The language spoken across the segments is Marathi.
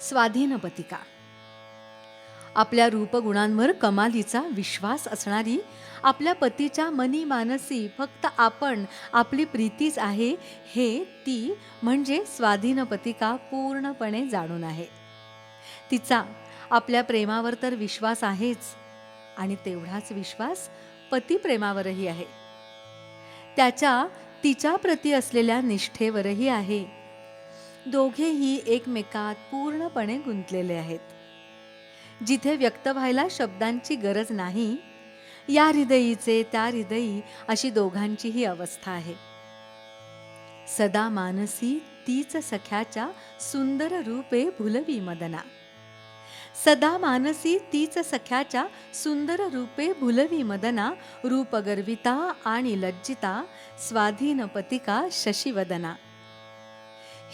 स्वाधीनपतिका आपल्या रूपगुणांवर कमालीचा विश्वास असणारी आपल्या पतीच्या मनी मानसी फक्त आपण आपली प्रीतीच आहे हे ती म्हणजे स्वाधीनपतिका पूर्णपणे जाणून आहे. तिचा आपल्या प्रेमावर तर विश्वास आहेच आणि तेवढाच विश्वास पतिप्रेमावरही आहे. त्याच्या तिच्या प्रती असलेल्या निष्ठेवरही आहे. दोघेही एकमेकात पूर्णपणे गुंतलेले आहेत. जिथे व्यक्त व्हायला शब्दांची गरज नाही या हृदयीचे त्या हृदयी अशी दोघांचीही अवस्था आहे. सदा मानसी तीच सख्याच्या सुंदर रूपे भुलवी मदना. सदा मानसी तीच सख्याच्या सुंदर रूपे भुलवी मदना रूपगर्विता आणि लज्जिता स्वाधीनपतिका शशिवदना.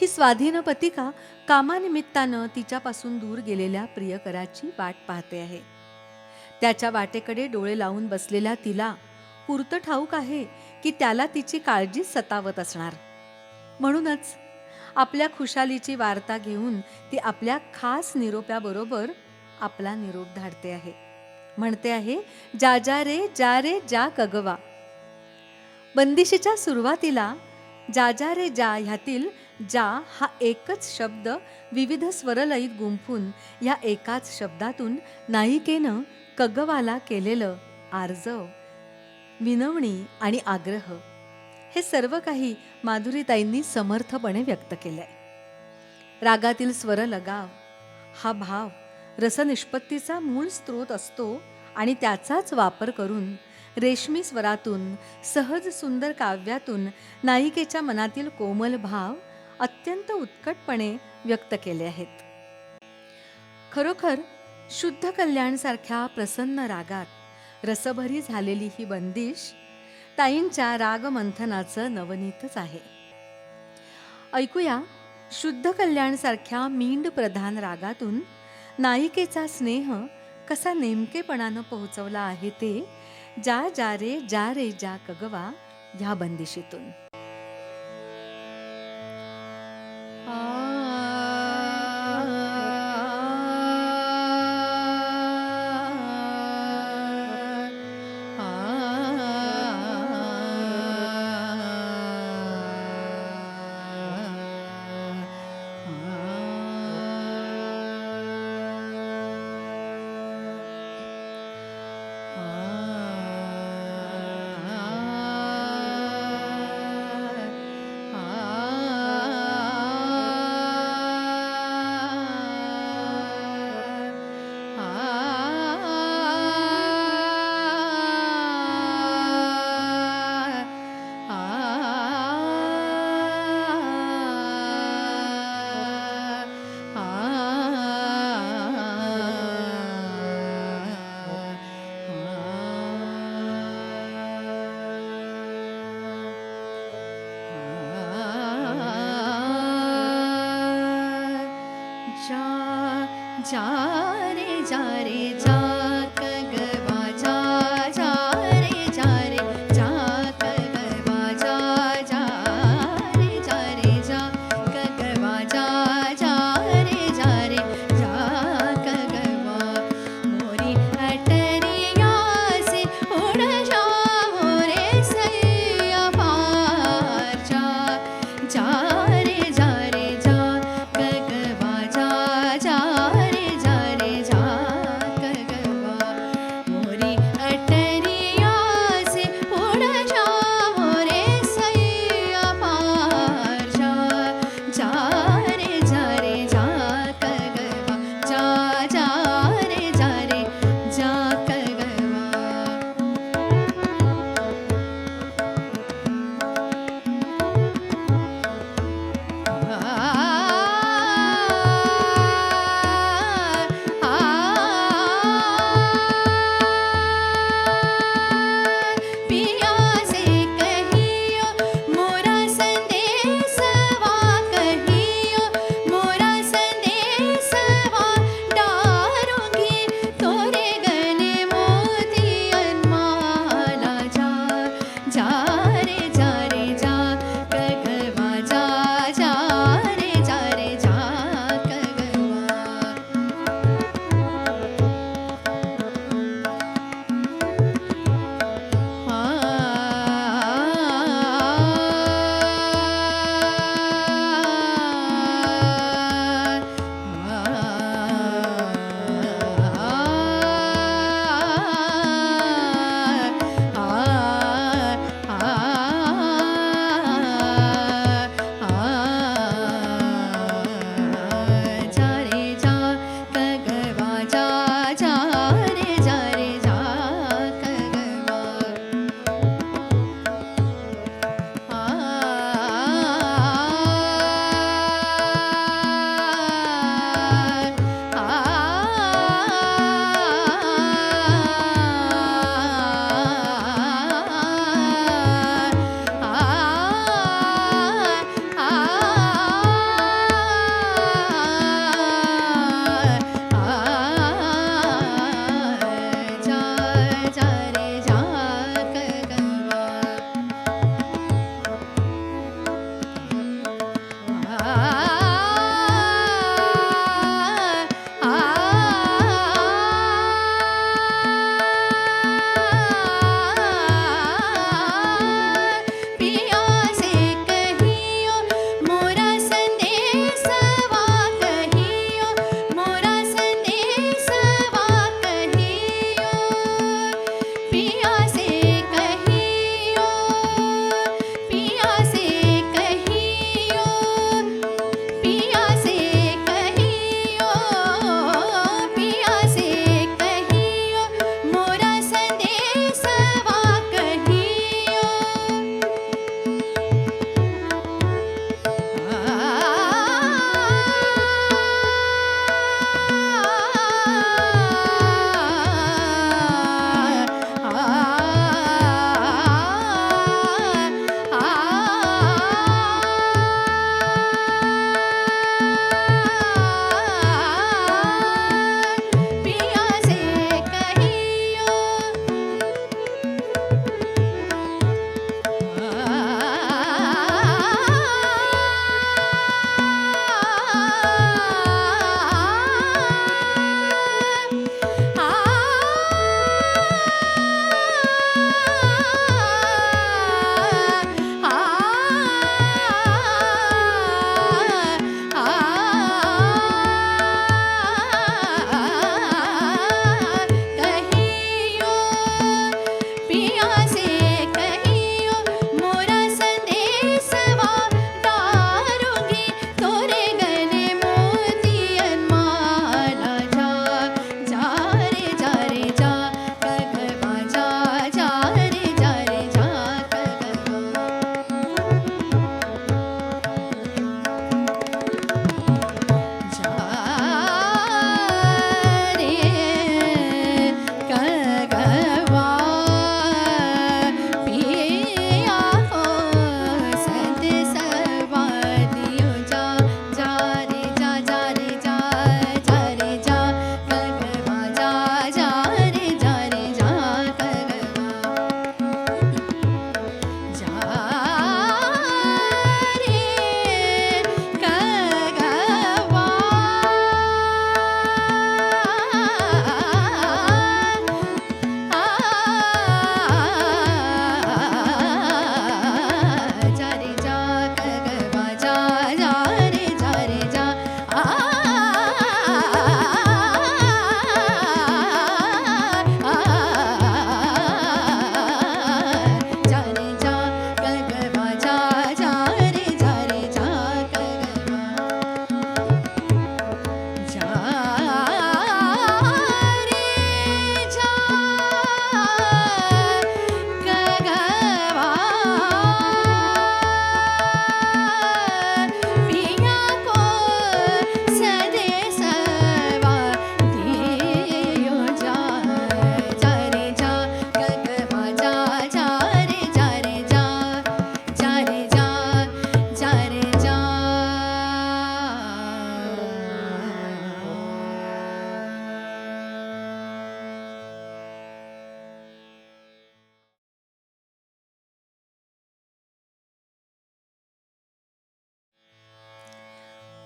ही स्वाधीन पतिका कामानिमित्तानं तिच्यापासून दूर गेलेल्या प्रियकराची वाट पाहते आहे. त्याच्या वाटेकडे डोळे लावून बसलेल्या तिला पुरतं ठाऊक आहे की त्याला तिची काळजी सतावत असणार. म्हणूनच आपल्या खुशालीची वार्ता घेऊन ती आपल्या खास निरोप्याबरोबर आपला निरोप धाडते आहे. म्हणते आहे जा जा रे जा रे जा कगवा. बंदिशीच्या सुरुवातीला जा जा रे जा ह्यातील जा हा एकच शब्द विविध स्वरलयीत गुंफून या एकाच शब्दातून नायिकेनं कगवाला केलेलं आर्जव विनवणी आणि आग्रह. हे सर्व काही माधुरीताईंनी समर्थपणे व्यक्त केलंय. रागातील स्वर लगाव हा भाव रसनिष्पत्तीचा मूळ स्रोत असतो आणि त्याचाच वापर करून रेशमी स्वरातून सहज सुंदर काव्यातून नायिकेच्या मनातील कोमल भाव अत्यंत उत्कटपणे व्यक्त केले आहेत. खरोखर शुद्ध कल्याणसारख्या प्रसन्न रागात रसभरी झालेली ही बंदिश ताईंच्या रागमंथनाचं नवनीतच आहे. ऐकूया शुद्ध कल्याणसारख्या मींड प्रधान रागातून नायिकेचा स्नेह कसा नेमकेपणानं पोहोचवला आहे ते जा जा रे जा रे जा कगवा ह्या बंदिशीतून. जा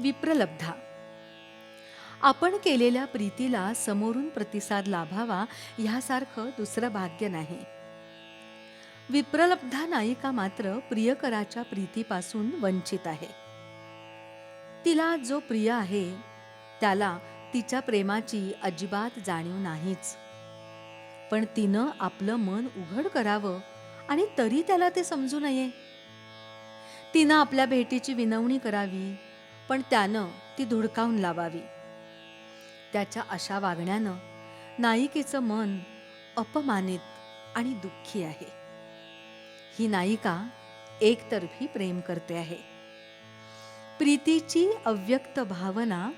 विप्रलब्धा. आपण केलेल्या प्रीतीला समोरून प्रतिसाद लाभावा ह्यासारखं दुसरं भाग्य नाही. विप्रलब्धा नायिका मात्र प्रियकराच्या प्रीतीपासून वंचित आहे. तिला जो प्रिय आहे त्याला तिच्या प्रेमाची अजिबात जाणीव नाहीच. पण तिनं आपलं मन उघड करावं आणि तरी त्याला ते समजू नये. तिनं आपल्या भेटीची विनवणी करावी पण त्यानं ती धुडकावून लावावी. त्याच्या अशा वागण्यानं नायिकेचं मन अपमानित आणि दुःखी आहे. ही नायिका एकतर्फी प्रेम करते आहे. प्रीतीची अव्यक्त भावना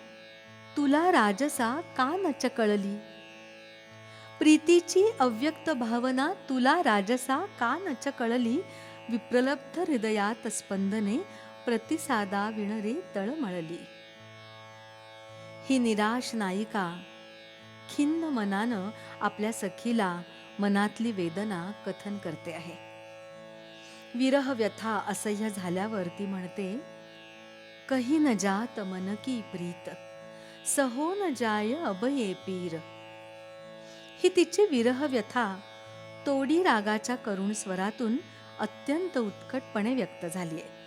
तुला राजसा का नच कळली? प्रीतीची अव्यक्त भावना तुला राजसा का नच कळली? विप्रलब्ध हृदयात स्पंदने प्रतिसादा विणरे तळमळली ही निराश नायिका खिन्न मनानं आपल्या सखीला मनातली वेदना कथन करते आहे विरह व्यथा असह्य झाल्यावर ती म्हणते कही न जात मन की प्रीत सहो न जाय अभये पीर ही तिची विरह व्यथा तोडी रागाच्या करुण स्वरातून अत्यंत उत्कटपणे व्यक्त झाली आहे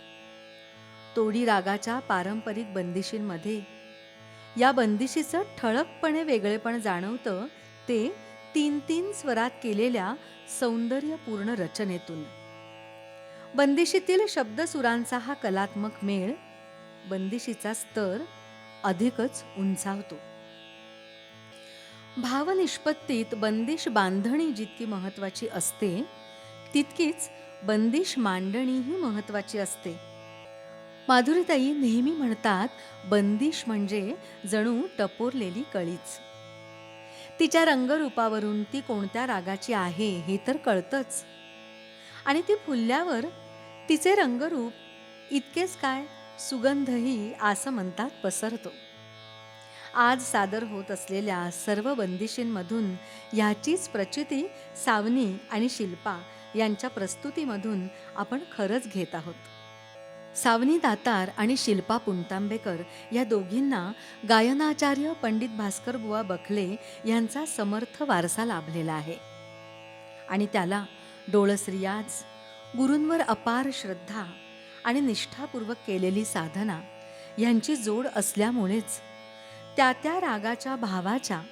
तोडी रागाच्या पारंपरिक बंदिशींमध्ये. या बंदिशीचं ठळकपणे वेगळेपण जाणवतं ते तीन तीन स्वरात केलेल्या सौंदर्यपूर्ण रचनेतून. बंदिशीतील शब्दसुरांचा हा कलात्मक मेळ बंदिशीचा स्तर अधिकच उंचावतो. भावनिष्पत्तीत बंदिश बांधणी जितकी महत्वाची असते तितकीच बंदिश मांडणीही महत्वाची असते. माधुरीताई नेहमी म्हणतात बंदिश म्हणजे जणू टपोरलेली कळीच. तिच्या रंगरूपावरून ती कोणत्या रागाची आहे हे तर कळतंच. आणि ती फुलल्यावर तिचे रंगरूप इतकेच काय? सुगंधही असं म्हणतात पसरतो. आज सादर होत असलेल्या सर्व बंदिशींमधून ह्याचीच प्रचिती सावनी आणि शिल्पा यांच्या प्रस्तुतीमधून आपण खरंच घेत आहोत. सावनी दातार आणि शिल्पा पुणतांबेकर या दोघींना गायनाचार्य पंडित भास्कर बुवा बखले यांचा समर्थ वारसा लाभलेला आहे. आणि त्याला डोळस रियाज गुरूंवर अपार श्रद्धा आणि निष्ठापूर्वक केलेली साधना यांची जोड असल्यामुळेच त्या त्या रागाच्या भावाच्या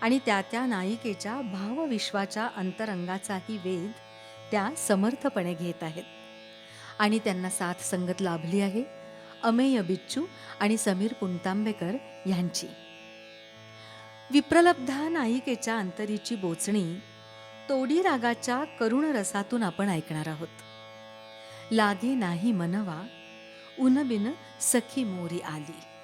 आणि त्या त्या नायिकेच्या भावविश्वाच्या अंतरंगाचाही वेध त्या समर्थपणे घेत आहेत. आणि त्यांना साथ संगत लाभली आहे. अमेय बिच्चू आणि समीर पुणतांबेकर यांची. विप्रलब्धा नायिकेच्या अंतरीची बोचणी तोडी रागाच्या करुण रसातून आपण ऐकणार आहोत. लागे नाही मनवा उनबिन सखी मोरी आली.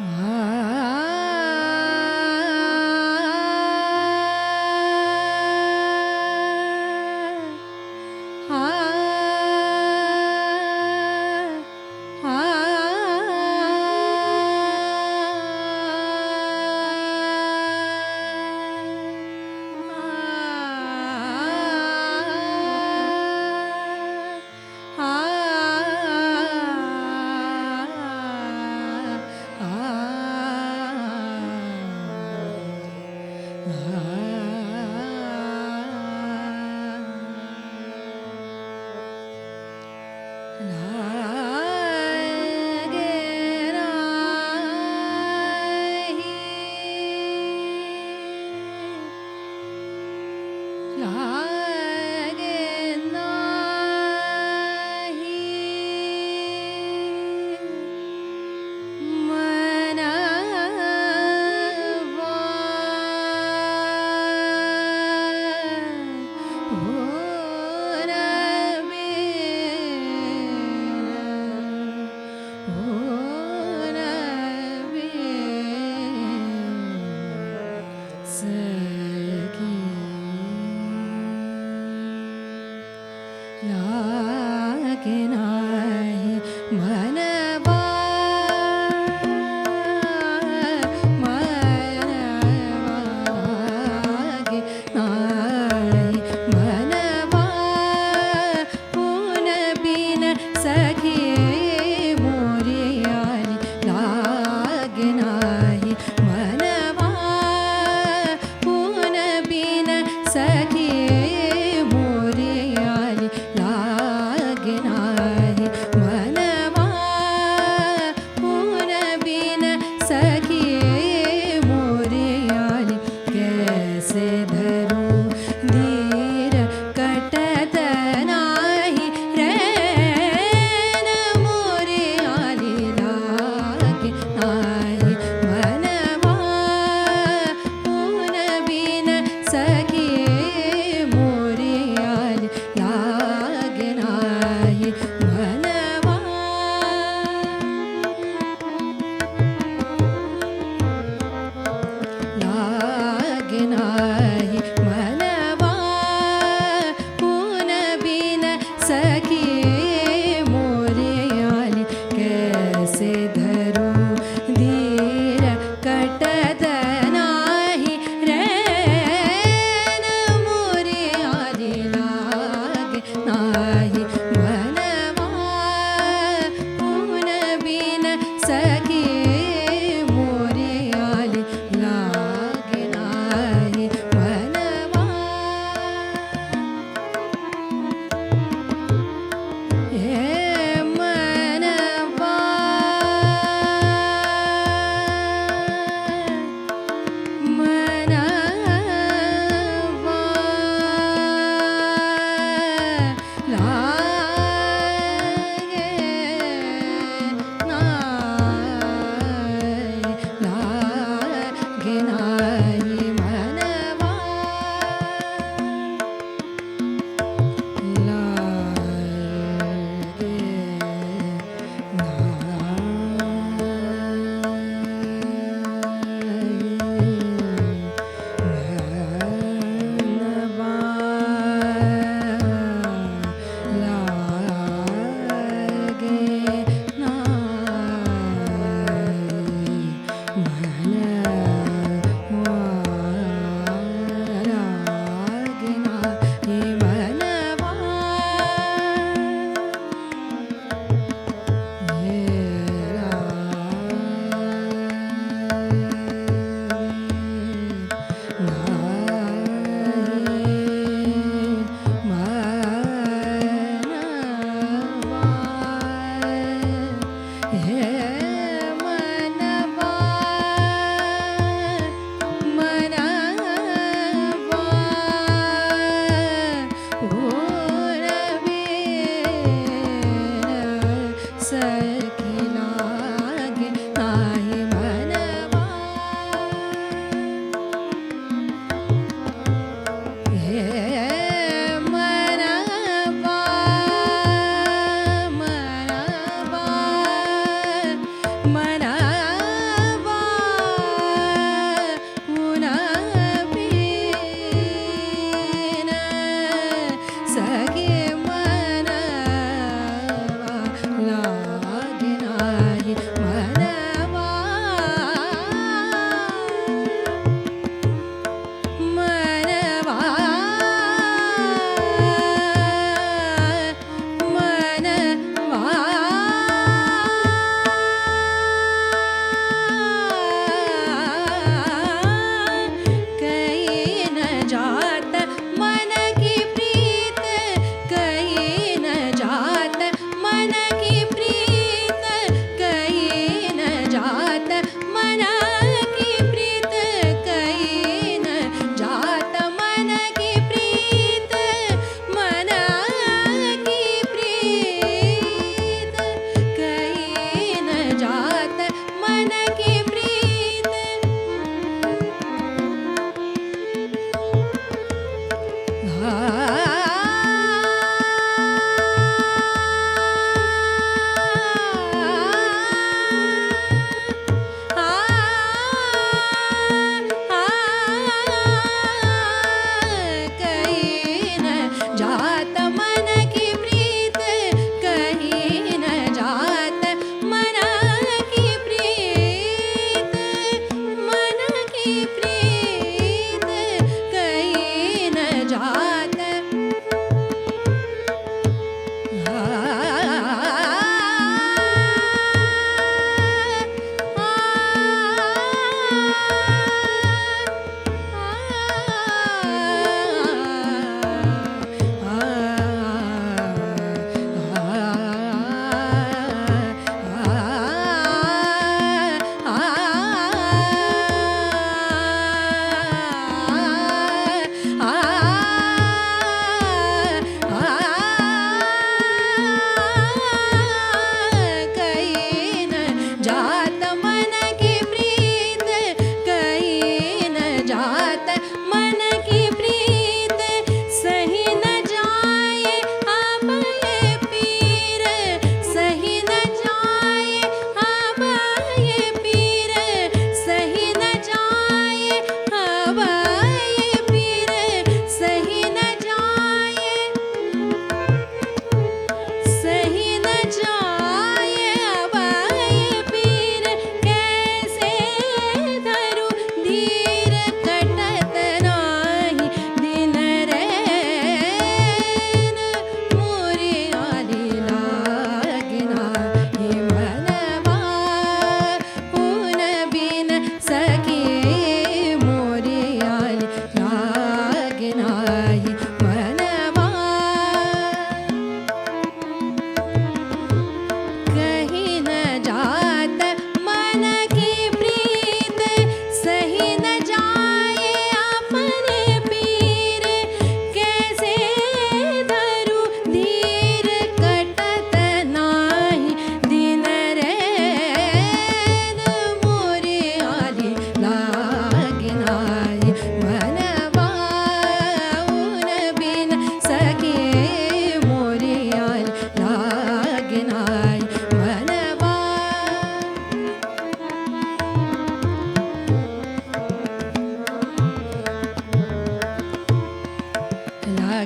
Ah.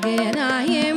लागे